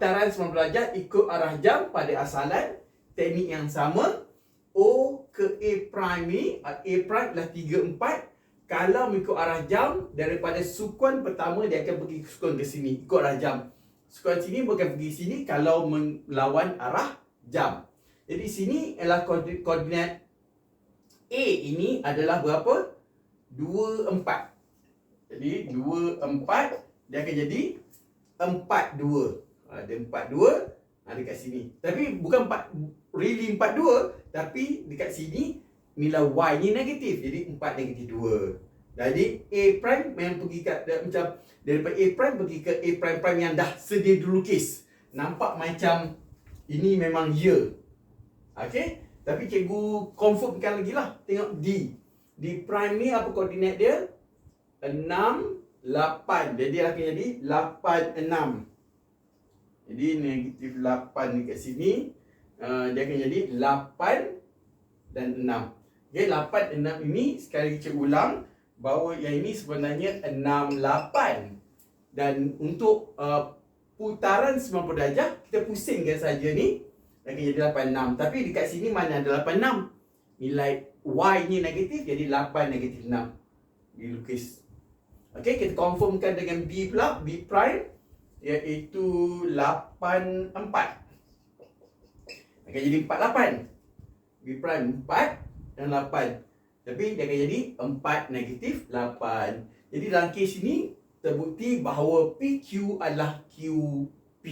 putaran 90 darjah ikut arah jam pada asalan teknik yang sama. O ke A prime ni A prime adalah 3 4 kalau mengikut arah jam daripada sukuan pertama dia akan pergi sukuan ke sini. Ikut arah jam. Sukuan sini bukan pergi sini kalau melawan arah jam. Jadi sini koordinat, koordinat A ini adalah berapa? 2 4 jadi 2 4 dia akan jadi 4 2 ada 4 2 ha, dekat sini. Tapi bukan 4 really 4 2 tapi dekat sini nilai y ni negatif. Jadi 4 negatif 2 jadi a prime memang pergi kat macam daripada a prime pergi ke a prime prime yang dah sedia dilukis. Nampak macam ini memang ya. Okey tapi cikgu confirmkan lagi lah. Tengok d. D prime ni apa koordinat dia? 6 8 jadi akan jadi 8 6 jadi negatif 8 ni kat sini uh, dia akan jadi 8 dan 6 Okay, 8 6 ini sekali cikgu ulang bahawa yang ini sebenarnya 6 8 dan untuk uh, putaran 90 darjah kita pusingkan saja ni akan jadi 8 6 tapi dekat sini mana ada 8 6 nilai y ni negatif jadi 8 negatif 6 dilukis Okey, kita confirmkan dengan B pula, B prime iaitu 8 4. Akan jadi 4 8. B prime 4 dan 8. Tapi dia akan jadi 4 negatif 8. Jadi dalam kes ini terbukti bahawa PQ adalah QP.